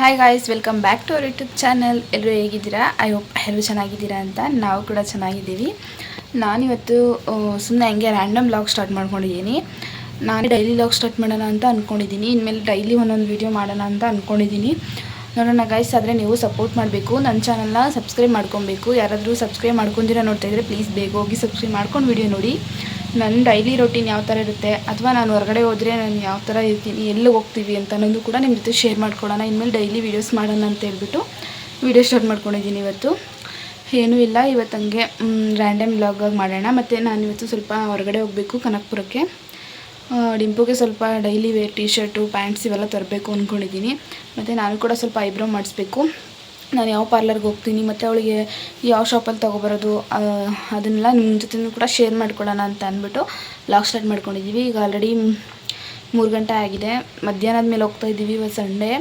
Hi guys welcome back to our YouTube channel ಎಲ್ಲರೂ ಹೇಗಿದ್ದೀರಾ? I hope ಎಲ್ಲರೂ ಚೆನ್ನಾಗಿದ್ದೀರಾ ಅಂತ ನಾವು ಕೂಡ ಚೆನ್ನಾಗಿದ್ದೀವಿ. ನಾನಿವತ್ತು ಸುಮ್ಮನೆ ಹಂಗೆ ರ್ಯಾಂಡಮ್ ಲಾಗ್ ಸ್ಟಾರ್ಟ್ ಮಾಡ್ಕೊಂಡಿದ್ದೀನಿ. ನಾನು ಡೈಲಿ ಲಾಗ್ ಸ್ಟಾರ್ಟ್ ಮಾಡೋಣ ಅಂತ ಅಂದ್ಕೊಂಡಿದ್ದೀನಿ ಇನ್ಮೇಲೆ ಡೈಲಿ ಒಂದೊಂದು ವೀಡಿಯೋ ಮಾಡೋಣ ಅಂತ ಅಂದ್ಕೊಂಡಿದ್ದೀನಿ ನೋಡೋಣ ಗಾಯ್ಸ್ ಆದರೆ ನೀವು ಸಪೋರ್ಟ್ ಮಾಡಬೇಕು. ನನ್ನ ಚಾನಲ್ನ ಸಬ್ಸ್ಕ್ರೈಬ್ ಮಾಡ್ಕೊಬೇಕು. ಯಾರಾದರೂ ಸಬ್ಸ್ಕ್ರೈಬ್ ಮಾಡ್ಕೊಂಡಿರ ನೋಡ್ತಾ ಇದ್ದರೆ ಪ್ಲೀಸ್ ಬೇಗ ಹೋಗಿ ಸಬ್ಸ್ಕ್ರೈಬ್ ಮಾಡ್ಕೊಂಡು ವೀಡಿಯೋ ನೋಡಿ. ನನ್ನ ಡೈಲಿ ರೊಟೀನ್ ಯಾವ ಥರ ಇರುತ್ತೆ ಅಥವಾ ನಾನು ಹೊರಗಡೆ ಹೋದರೆ ನಾನು ಯಾವ ಥರ ಇರ್ತೀನಿ ಎಲ್ಲಿ ಹೋಗ್ತೀವಿ ಅಂತ ಅನ್ನೋದು ಕೂಡ ನಿಮ್ಮ ಜೊತೆ ಶೇರ್ ಮಾಡ್ಕೊಳ್ಳೋಣ ಇನ್ಮೇಲೆ ಡೈಲಿ ವೀಡಿಯೋಸ್ ಮಾಡೋಣ ಅಂತ ಹೇಳ್ಬಿಟ್ಟು ವೀಡಿಯೋ ಸ್ಟಾರ್ಟ್ ಮಾಡ್ಕೊಂಡಿದ್ದೀನಿ ಇವತ್ತು. ಏನೂ ಇಲ್ಲ, ಇವತ್ತು ಹಂಗೆ ರ್ಯಾಂಡಮ್ ಆಗಿ ಮಾಡೋಣ. ಮತ್ತು ನಾನು ಇವತ್ತು ಸ್ವಲ್ಪ ಹೊರಗಡೆ ಹೋಗಬೇಕು ಕನಕಪುರಕ್ಕೆ. ಡಿಂಪುಗೆ ಸ್ವಲ್ಪ daily wear T shirt pants ಇವೆಲ್ಲ ತರಬೇಕು ಅಂದ್ಕೊಂಡಿದ್ದೀನಿ ಮತ್ತು ನಾನು ಕೂಡ ಸ್ವಲ್ಪ ಐಬ್ರೋ ಮಾಡಿಸ್ಬೇಕು. ನಾನು ಯಾವ ಪಾರ್ಲರ್ಗೆ ಹೋಗ್ತೀನಿ, ಮತ್ತು ಅವಳಿಗೆ ಯಾವ ಶಾಪಲ್ಲಿ ತೊಗೊಬರೋದು ಅದನ್ನೆಲ್ಲ ನಿಮ್ಮ ಜೊತೆ ಕೂಡ ಶೇರ್ ಮಾಡ್ಕೊಳ್ಳೋಣ ಅಂತ ಅಂದ್ಬಿಟ್ಟು ಲಾಗ್ ಸ್ಟಾರ್ಟ್ ಮಾಡ್ಕೊಂಡಿದ್ದೀವಿ ಈಗ ಆಲ್ರೆಡಿ ಮೂರು ಗಂಟೆ ಆಗಿದೆ. ಮಧ್ಯಾಹ್ನದ ಮೇಲೆ ಹೋಗ್ತಾ ಇದ್ದೀವಿ ಇವತ್ತು ಸಂಡೇ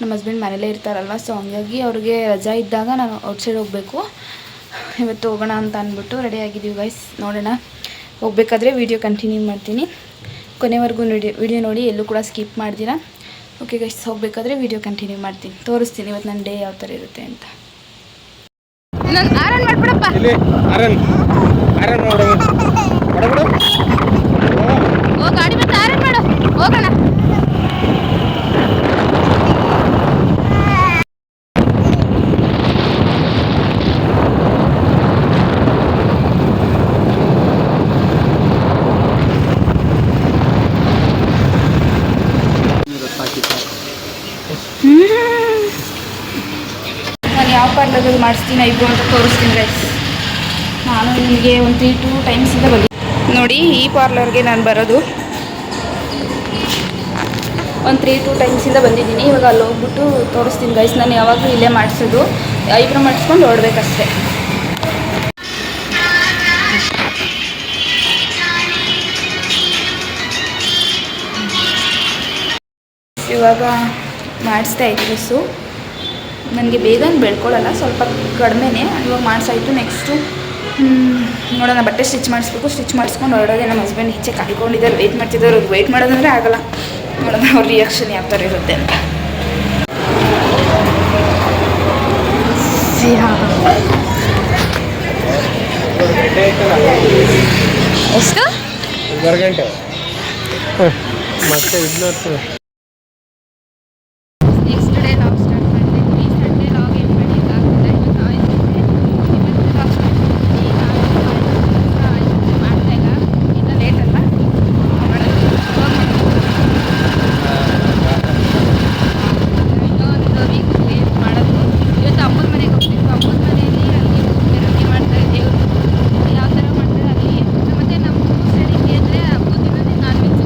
ನಮ್ಮ ಹಸ್ಬೆಂಡ್ ಮನೇಲೇ ಇರ್ತಾರಲ್ವ ಸೊ ಹಂಗಾಗಿ ಅವ್ರಿಗೆ ರಜಾ ಇದ್ದಾಗ ನಾನು ಔಟ್ಸೈಡ್ ಹೋಗಬೇಕು. ಇವತ್ತು ಹೋಗೋಣ ಅಂತ ಅಂದ್ಬಿಟ್ಟು ರೆಡಿ ಆಗಿದ್ದೀವಿ ಗೈಸ್ ನೋಡೋಣ. ಹೋಗಬೇಕಾದ್ರೆ ವೀಡಿಯೋ ಕಂಟಿನ್ಯೂ ಮಾಡ್ತೀನಿ. ಕೊನೆವರೆಗೂ ವಿಡಿಯೋ ವಿಡಿಯೋ ನೋಡಿ, ಎಲ್ಲೂ ಕೂಡ ಸ್ಕಿಪ್ ಮಾಡ್ತೀರಾ? ಓಕೆ ಗೈಸ್ ಹೋಗ್ಬೇಕಾದ್ರೆ ವಿಡಿಯೋ ಕಂಟಿನ್ಯೂ ಮಾಡ್ತೀನಿ. ತೋರಿಸ್ತೀನಿ ಇವತ್ತು ನನ್ನ ಡೇ ಯಾವ ಥರ ಇರುತ್ತೆ ಅಂತ. ನಾನು ಆರನ್ ಮಾಡ್ಬಿಡಪ್ಪ. ಆರನ್. ಆರನ್ ಆರನ್ ನೋಡು ಹೊಡಬಿಡು ಓ ಗಾಡಿ ಮತ್ತೆ ಆರನ್ ಮಾಡು ಹೋಗೋಣ ನಾನು ಯಾವ ಪಾರ್ಲರಲ್ಲಿ ಮಾಡಿಸ್ತೀನಿ ಐಬ್ರೋ ಅಂತ ತೋರಿಸ್ತೀನಿ ಗೈಸ್ ನಾನು ನಿಮಗೆ ಒಂದು ತ್ರೀ ಟೂ ಟೈಮ್ಸಿಂದ ಬಂದಿ ನೋಡಿ, ಈ ಪಾರ್ಲರ್ಗೆ ನಾನು ಬರೋದು. ಒಂದು ತ್ರೀ ಟೂ ಟೈಮ್ಸಿಂದ ಬಂದಿದ್ದೀನಿ. ಇವಾಗ ಅಲ್ಲಿ ಹೋಗ್ಬಿಟ್ಟು ತೋರಿಸ್ತೀನಿ ಗೈಸ್ ನಾನು ಯಾವಾಗಲೂ ಇಲ್ಲೇ ಮಾಡಿಸೋದು. ಐಬ್ರೋ ಮಾಡಿಸ್ಕೊಂಡು ಹೊರಡ್ಬೇಕಷ್ಟೇ ಇವಾಗ ಮಾಡಿಸ್ತಾ ಇದ್ದೀವಿ ಸೊ. ನನಗೆ ಬೇಗ ಬೆಳ್ಕೊಳ್ಳಲ್ಲ ಸ್ವಲ್ಪ ಕಡಿಮೆನೇ. ಇವಾಗ ಮಾಡಿಸಾಯಿತು ನೆಕ್ಸ್ಟು ನೋಡೋಣ ಬಟ್ಟೆ ಸ್ಟಿಚ್ ಮಾಡಿಸ್ಬೇಕು. ಸ್ಟಿಚ್ ಮಾಡಿಸ್ಕೊಂಡು ಹೊರಡೋದೆ ನಮ್ಮ ಹಸ್ಬೆಂಡ್ ಈಚೆ ಕಾಯ್ಕೊಂಡಿದ್ದಾರೆ ವೆಯ್ಟ್ ಮಾಡ್ತಿದ್ದಾರೆ ಅವ್ರಿಗೆ ವೆಯ್ಟ್ ಮಾಡೋದಂದ್ರೆ ಆಗಲ್ಲ. ನೋಡೋಣ ಅವ್ರ ರಿಯಾಕ್ಷನ್ ಯಾವ ಥರ ಇರುತ್ತೆ ಅಂತ. ಎಷ್ಟು? ಮತ್ತೆ ಗಂಟೆ ಮತ್ತೆ ಇದು ನೋಡ್ತೀನಿ ನೆಕ್ಸ್ಟ್ ಡೇ ಲಾಗ್ ಸ್ಟಾರ್ಟ್ ಮಾಡ್ತಿದ್ವಿ ಸಂಡೇ ಲಾಗ್ ಏನು ಮಾಡಿದ್ದಾಗ್ತದೆ ಇವತ್ತು ಆಯಿತು ಇವತ್ತು ಲಾಗ್ ಸ್ಟಾರ್ಟ್ ಮಾಡಿದ್ವಿ ನಾನು ಮಾಡ್ತಾ ಇಲ್ಲ ಇನ್ನು ಲೇಟ್ ಅಲ್ಲ ಮಾಡೋದು ಇನ್ನೊಂದು ವೀಕ್ ಲೇಟ್ ಮಾಡೋದು ಇವತ್ತು ಅಮ್ಮನ ಮನೆಗೆ ಹೋಗ್ಬೇಕು ಅಮ್ಮನ ಮನೆಯಲ್ಲಿ ಅಲ್ಲಿ ರೊಟ್ಟಿ ಮಾಡ್ತಾರೆ ದೇವರು ಯಾವ ಥರ ಮಾಡ್ತಾರೆ ಅಲ್ಲಿ ಮತ್ತು ನಮ್ಮ ಸೈಡ್ ಹಿಂಗೆ ಅಂದರೆ ಹಬ್ಬದ ದಿನ ನಾನ್ ವೆಜ್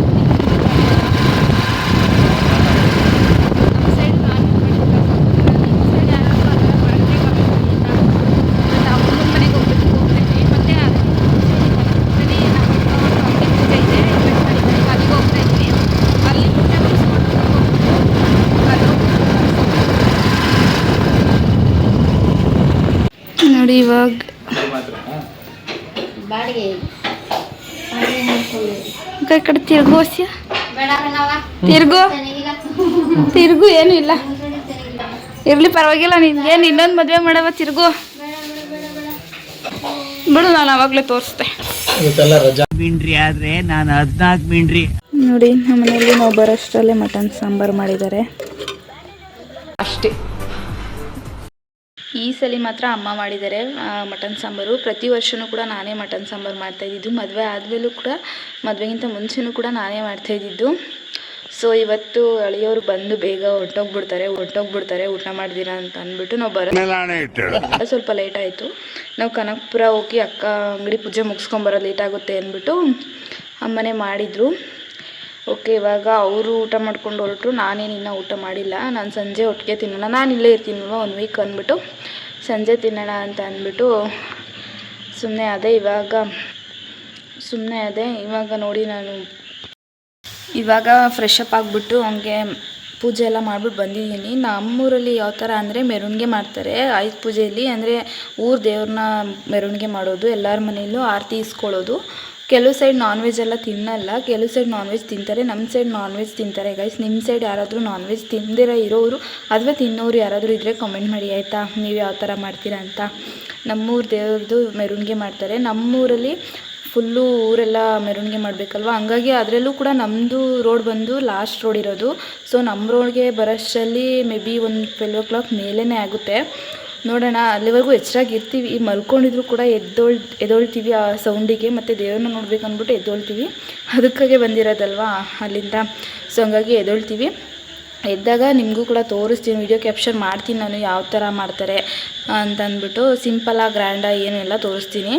ನಮ್ಮ ಸೈಡ್ ನಾನ್ ವೆಜ್ ಸೈಡ್ ಯಾರಾದರೂ ಆ ಥರ ಮಾಡಿದ್ರೆ ಮತ್ತು ಅಮ್ಮನ ಮನೆಗೆ ಹೋಗ್ಬೇಕು ಹೋಗ್ತೈತೆ ಮತ್ತು ಅಲ್ಲಿ ಪೂಜೆ ಇದೆ ಅಲ್ಲಿಗೆ ಹೋಗ್ತಾ ಇದ್ವಿ ಅಲ್ಲಿ ಪೂಜೆ ಮುಗಿಸ್ಕೊಂಡು ಅಲ್ಲಿ ನೋಡಿ ಇವಾಗ. ಬಾಡಿಗೆ. ಕೈ ಕಡೆ ತಿರ್ಗು ತಿರುಗೋ ಬೇಡ ಏನು ತಿರ್ಗು. ತಿರ್ಗು ಇಲ್ಲ. ಇರ್ಲಿ ಪರವಾಗಿಲ್ಲ ನಿನ್ಗೇನು ಇನ್ನೊಂದು ಮದುವೆ ಮಾಡವ ತಿರ್ಗು. ಬೇಡ, ನಾನು ಅವಾಗಲೇ ತೋರಿಸ್ತೆ. ಇವತ್ತೆಲ್ಲ ರಜಾ. ಮೀನ್ರಿ ಆದ್ರೆ ನಾನು ಹದಿನಾಲ್ಕು ಮೀನ್ರಿ ನೋಡಿ ನಮ್ಮ ಮನೆಯಲ್ಲಿ ನಾವು ಬರೋಷ್ಟರಲ್ಲೇ ಮಟನ್ ಸಾಂಬಾರು ಮಾಡಿದ್ದಾರೆ. ಅಷ್ಟೇ. ಈ ಸಲ ಮಾತ್ರ ಅಮ್ಮ ಮಾಡಿದ್ದಾರೆ ಮಟನ್ ಸಾಂಬಾರು. ಪ್ರತಿ ವರ್ಷವೂ ಕೂಡ ನಾನೇ ಮಟನ್ ಸಾಂಬಾರು ಮಾಡ್ತಾ ಇದ್ದಿದ್ದು. ಮದುವೆ ಆದಮೇಲೂ ಕೂಡ ಮದುವೆಗಿಂತ ಮುಂಚೆನೂ ಕೂಡ ನಾನೇ ಮಾಡ್ತಾ ಇದ್ದಿದ್ದು. ಸೊ ಇವತ್ತು ಅಳಿಯೋರು ಬಂದು ಬೇಗ ಹೊರ್ಟೋಗ್ಬಿಡ್ತಾರೆ ಹೊರ್ಟೋಗ್ಬಿಡ್ತಾರೆ ಊಟ ಮಾಡ್ದಿರಾ ಅಂತ ಅಂದ್ಬಿಟ್ಟು ನಾವು ಬರೋ ಸ್ವಲ್ಪ ಲೇಟ್ ಆಯಿತು. ನಾವು ಕನಕಪುರ ಹೋಗಿ ಅಕ್ಕ ಅಂಗಡಿ ಪೂಜೆ ಮುಗಿಸ್ಕೊಂಬರೋದು ಲೇಟ್ ಆಗುತ್ತೆ ಅಂದ್ಬಿಟ್ಟು ಅಮ್ಮನೇ ಮಾಡಿದರು. ಓಕೆ, ಇವಾಗ ಅವರು ಊಟ ಮಾಡ್ಕೊಂಡು ಹೊರಟರು ನಾನೇನು ಇನ್ನೂ ಊಟ ಮಾಡಿಲ್ಲ, ನಾನು ಸಂಜೆ ಒಟ್ಟಿಗೆ ತಿನ್ನೋಣ, ನಾನು ಇಲ್ಲೇ ಇರ್ತೀನಲ್ವ ಒಂದು ವೀಕ್ ಅಂದ್ಬಿಟ್ಟು. ಸಂಜೆ ತಿನ್ನೋಣ ಅಂತ ಅಂದ್ಬಿಟ್ಟು ಸುಮ್ಮನೆ ಅದೇ ಇವಾಗ ಸುಮ್ಮನೆ ಅದೇ ಇವಾಗ ನೋಡಿ ನಾನು. ಇವಾಗ ಫ್ರೆಶ್ ಅಪ್ ಆಗಿಬಿಟ್ಟು ಹಂಗೆ ಪೂಜೆ ಎಲ್ಲ ಮಾಡ್ಬಿಟ್ಟು ಬಂದಿದ್ದೀನಿ. ನಮ್ಮೂರಲ್ಲಿ ಯಾವ ಥರ ಅಂದರೆ ಮೆರವಣಿಗೆ ಮಾಡ್ತಾರೆ. ಆಯುಧ ಪೂಜೆಯಲ್ಲಿ ಅಂದರೆ ಊರ ದೇವ್ರನ್ನ ಮೆರವಣಿಗೆ ಮಾಡೋದು, ಎಲ್ಲರ ಮನೆಯಲ್ಲೂ ಆರತಿ ಇಸ್ಕೊಳ್ಳೋದು. ಕೆಲವು ಸೈಡ್ ನಾನ್ ವೆಜ್ ಎಲ್ಲ ತಿನ್ನಲ್ಲ, ಕೆಲವು ಸೈಡ್ ನಾನ್ ವೆಜ್ ತಿಂತಾರೆ ನಮ್ಮ ಸೈಡ್ ನಾನ್ ವೆಜ್ ತಿಂತಾರೆ. ಗೈಸ್ ನಿಮ್ಮ ಸೈಡ್ ಯಾರಾದರೂ ನಾನ್ ವೆಜ್ ತಿಂದಿರ ಇರೋರು ಅಥವಾ ತಿನ್ನೋರು ಯಾರಾದರೂ ಇದ್ದರೆ ಕಾಮೆಂಟ್ ಮಾಡಿ, ಆಯಿತಾ? ನೀವು ಯಾವ ಥರ ಮಾಡ್ತೀರಾ ಅಂತ. ನಮ್ಮೂರು ದೇವ್ರದ್ದು ಮೆರವಣಿಗೆ ಮಾಡ್ತಾರೆ. ನಮ್ಮೂರಲ್ಲಿ ಫುಲ್ಲು ಊರೆಲ್ಲ ಮೆರವಣಿಗೆ ಮಾಡಬೇಕಲ್ವ? ಹಂಗಾಗಿ ಅದರಲ್ಲೂ ಕೂಡ ನಮ್ಮದು ರೋಡ್ ಬಂದು ಲಾಸ್ಟ್ ರೋಡ್ ಇರೋದು. ಸೊ ನಮ್ಮ ರೋಡ್ಗೆ ಬರೋಷ್ಟರಲ್ಲಿ ಮೇ ಬಿ ಒಂದು ಟ್ವೆಲ್ ಓ ಕ್ಲಾಕ್ ಮೇಲೇ ಆಗುತ್ತೆ. ನೋಡೋಣ, ಅಲ್ಲಿವರೆಗೂ ಹೆಚ್ಚಾಗಿ ಇರ್ತೀವಿ. ಮಲ್ಕೊಂಡಿದ್ರು ಕೂಡ ಎದ್ದೋಳ್, ಎದ್ದೊಳ್ತೀವಿ ಆ ಸೌಂಡಿಗೆ ಮತ್ತು ದೇವ್ರನ್ನ ನೋಡ್ಬೇಕು ಅಂದ್ಬಿಟ್ಟು ಎದ್ದೊಳ್ತೀವಿ. ಅದಕ್ಕಾಗೆ ಬಂದಿರೋದಲ್ವಾ ಅಲ್ಲಿಂದ? ಸೊ ಹಂಗಾಗಿ ಎದ್ದೊಳ್ತೀವಿ. ಎದ್ದಾಗ ನಿಮಗೂ ಕೂಡ ತೋರಿಸ್ತೀನಿ ವಿಡಿಯೋ ಕ್ಯಾಪ್ಚರ್ ಮಾಡ್ತೀನಿ ನಾನು ಯಾವ ಥರ ಮಾಡ್ತಾರೆ ಅಂತ ಅಂದ್ಬಿಟ್ಟು ಸಿಂಪಲಾಗಿ ಗ್ರ್ಯಾಂಡಾಗಿ ಏನು ಎಲ್ಲ ತೋರಿಸ್ತೀನಿ.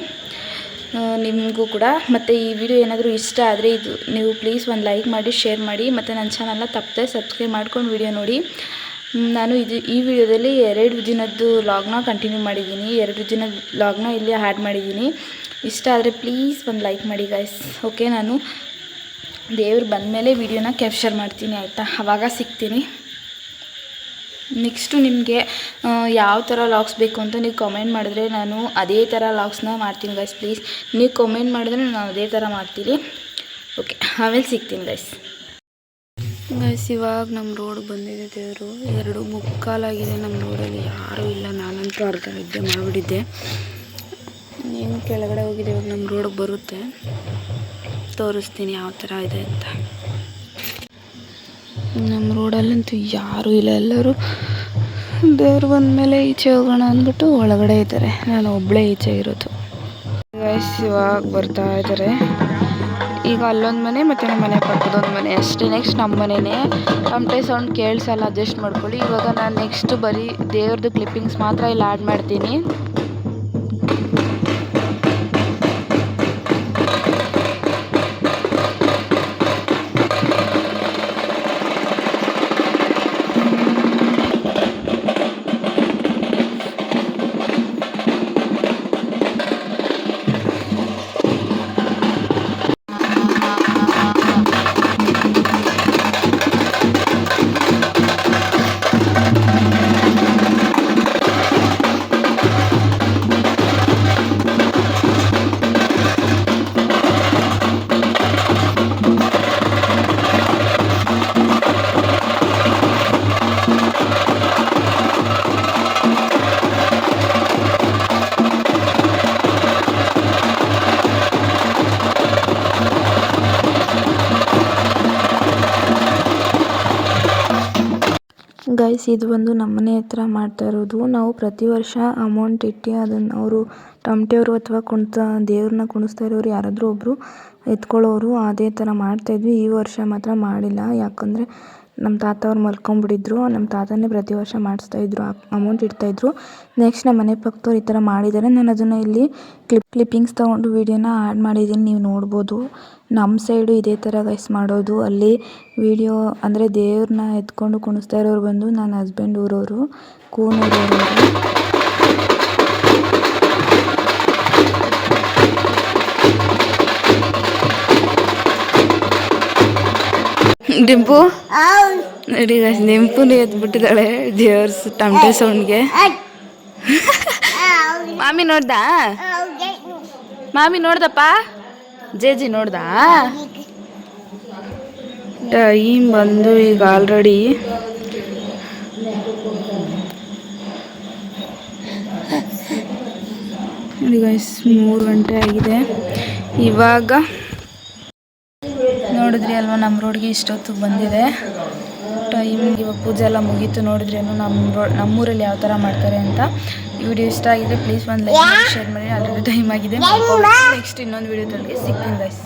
ನಿಮಗೂ ಕೂಡ. ಮತ್ತು ಈ ವಿಡಿಯೋ ಏನಾದರೂ ಇಷ್ಟ ಆದರೆ ಇದು, ನೀವು ಪ್ಲೀಸ್ ಒಂದು ಲೈಕ್ ಮಾಡಿ ಶೇರ್ ಮಾಡಿ, ಮತ್ತು ನನ್ನ ಚಾನಲ್ನ ತಪ್ಪದೆ ಸಬ್ಸ್ಕ್ರೈಬ್ ಮಾಡ್ಕೊಂಡು ವಿಡಿಯೋ ನೋಡಿ. ನಾನು ಇದು, ಈ ವಿಡಿಯೋದಲ್ಲಿ ಎರಡು ದಿನದ್ದು ಲಾಗ್ನ ಕಂಟಿನ್ಯೂ ಮಾಡಿದ್ದೀನಿ. ಎರಡು ದಿನದ ಲಾಗ್ನ ಇಲ್ಲಿ ಆ್ಯಡ್ ಮಾಡಿದ್ದೀನಿ. ಇಷ್ಟ ಆದರೆ ಪ್ಲೀಸ್ ಒಂದು ಲೈಕ್ ಮಾಡಿ ಗಾಯ್ಸ್ ಓಕೆ ನಾನು ದೇವ್ರು ಬಂದಮೇಲೆ ವಿಡಿಯೋನ ಕ್ಯಾಪ್ಚರ್ ಮಾಡ್ತೀನಿ, ಆಯಿತಾ? ಆವಾಗ ಸಿಗ್ತೀನಿ. ನೆಕ್ಸ್ಟು ನಿಮಗೆ ಯಾವ ಥರ ಲಾಕ್ಸ್ ಬೇಕು ಅಂತ ನೀವು ಕಮೆಂಟ್ ಮಾಡಿದ್ರೆ ನಾನು ಅದೇ ಥರ ಲಾಕ್ಸ್ನ ಮಾಡ್ತೀನಿ ಗೈಸ್ ಪ್ಲೀಸ್ ನೀವು ಕಮೆಂಟ್ ಮಾಡಿದ್ರೆ ನಾನು ಅದೇ ಥರ ಮಾಡ್ತೀನಿ. ಓಕೆ ಆಮೇಲೆ ಸಿಗ್ತೀನಿ ಗೈಸ್ ಗೈಸ್ ಇವಾಗ ನಮ್ಮ ರೋಡ್ಗೆ ಬಂದಿದೆ ದೇವರು. ಎರಡು ಮುಕ್ಕಾಲಾಗಿದೆ ನಮ್ಮ ರೋಡಲ್ಲಿ ಯಾರೂ ಇಲ್ಲ. ನಾನಂತೂ ಅರ್ಧ ನಿದ್ದೆ ಮಾಡಿಬಿಟ್ಟಿದ್ದೆ. ನೀನು ಕೆಳಗಡೆ ಹೋಗಿದೆ ಇವಾಗ ನಮ್ಮ ರೋಡಿಗೆ ಬರುತ್ತೆ. ತೋರಿಸ್ತೀನಿ ಯಾವ ಥರ ಇದೆ ಅಂತ. ನಮ್ಮ ರೋಡಲ್ಲಂತೂ ಯಾರೂ ಇಲ್ಲ, ಎಲ್ಲರೂ ದೇವ್ರು ಬಂದಮೇಲೆ ಈಚೆ ಹೋಗೋಣ ಅಂದ್ಬಿಟ್ಟು ಒಳಗಡೆ ಇದ್ದಾರೆ. ನಾನು ಒಬ್ಬಳೇ ಈಚೆ ಇರೋದು. ಗೈಸ್ ಇವಾಗ ಬರ್ತಾ ಇದ್ದಾರೆ. ಈಗ ಅಲ್ಲೊಂದು ಮನೆ ಮತ್ತು ನಮ್ಮ ಮನೆ ಪಕ್ಕದೊಂದು ಮನೆ. ಅಷ್ಟೇ ನೆಕ್ಸ್ಟ್ ನಮ್ಮ ಮನೆಯೇ ಟಮಟೆ ಸೌಂಡ್ ಕೇಳಿಸಲ್ಲ ಅಡ್ಜಸ್ಟ್ ಮಾಡ್ಕೊಳ್ಳಿ. ಇವಾಗ ನಾನು ನೆಕ್ಸ್ಟ್ ಬರೀ ದೇವ್ರದ್ದು ಕ್ಲಿಪ್ಪಿಂಗ್ಸ್ ಮಾತ್ರ ಇಲ್ಲಿ ಆ್ಯಡ್ ಮಾಡ್ತೀನಿ. ಗೈಸ್ ಇದು ಬಂದು ನಮ್ಮನೆ ಹತ್ರ ಮಾಡ್ತಾ ಇರೋದು. ನಾವು ಪ್ರತಿ ವರ್ಷ ಅಮೌಂಟ್ ಇಟ್ಟು ಅದನ್ನ ಅವರು ಟಮಟೆಯವರು ಅಥವಾ ಕುಣಿತ ದೇವ್ರನ್ನ ಕುಣಿಸ್ತಾ ಇರೋರು ಯಾರಾದರೂ ಒಬ್ಬರು ಎತ್ಕೊಳ್ಳೋರು, ಅದೇ ಥರ ಮಾಡ್ತಾಯಿದ್ವಿ ಈ ವರ್ಷ ಮಾತ್ರ ಮಾಡಿಲ್ಲ. ಯಾಕಂದರೆ ನಮ್ಮ ತಾತ ಅವ್ರು ಮಲ್ಕೊಂಬಿಟ್ಟಿದ್ರು ನಮ್ಮ ತಾತನೇ ಪ್ರತಿ ವರ್ಷ ಮಾಡಿಸ್ತಾಯಿದ್ರು ಅಮೌಂಟ್ ಇಡ್ತಾಯಿದ್ರು ನೆಕ್ಸ್ಟ್ ನಮ್ಮ ಮನೆ ಪಕ್ಕದವ್ರು ಈ ಥರ ಮಾಡಿದ್ದಾರೆ ನಾನು ಅದನ್ನು ಇಲ್ಲಿ ಕ್ಲಿಪ್ ಕ್ಲಿಪ್ಪಿಂಗ್ಸ್ ತೊಗೊಂಡು ವೀಡಿಯೋನ ಆ್ಯಡ್ ಮಾಡಿದ್ದೀನಿ ನೀವು ನೋಡ್ಬೋದು. ನಮ್ಮ ಸೈಡು ಇದೇ ಥರ ಗೈಸ್ ಮಾಡೋದು. ಅಲ್ಲಿ ವಿಡಿಯೋ ಅಂದರೆ ದೇವ್ರನ್ನ ಎತ್ಕೊಂಡು ಕುಣಿಸ್ತಾ ಇರೋರು ಬಂದು ನನ್ನ ಹಸ್ಬೆಂಡ್ ಊರವರು, ಕೂನೂರವರು. ಡಿಂಪು? ನೋಡಿ ಡಿಂಪುನು ಎದ್ಬಿಟ್ಟಿದ್ದಾಳೆ ದೇವ್ರ ಟಮಟೆ ಸೌಂಡ್ಗೆ. ಮಾಮಿ ನೋಡ್ದ? ಮಾಮಿ ನೋಡ್ದಪ್ಪ? ಜೇಜಿ ನೋಡ್ದ? ಟೈಮ್ ಬಂದು ಈಗ ಆಲ್ರೆಡಿ ನೋಡಿ ಗೈಸ್ ಮೂರು ಗಂಟೆ ಆಗಿದೆ. ಇವಾಗ ನೋಡಿದ್ರಿ ಅಲ್ವಾ, ನಮ್ಮ ರೋಡ್ಗೆ ಇಷ್ಟೊತ್ತು ಬಂದಿದೆ. ಟೈಮ್ ಇವಾಗ ಪೂಜೆ ಎಲ್ಲ ಮುಗೀತು ನೋಡಿದ್ರಿ ನಮ್ಮ ರೋ, ನಮ್ಮೂರಲ್ಲಿ ಯಾವ ಥರ ಮಾಡ್ತಾರೆ ಅಂತ. ಈ ವಿಡಿಯೋ ಇಷ್ಟ ಆಗಿದೆ ಪ್ಲೀಸ್ ಒಂದು ಲೈಕ್ ಶೇರ್ ಮಾಡಿ ಅದರಲ್ಲಿ ಟೈಮ್ ಆಗಿದೆ. ನೆಕ್ಸ್ಟ್ ಇನ್ನೊಂದು ವಿಡಿಯೋದಲ್ಲಿ ಸಿಗ್ತೀನಿ ಗೈಸ್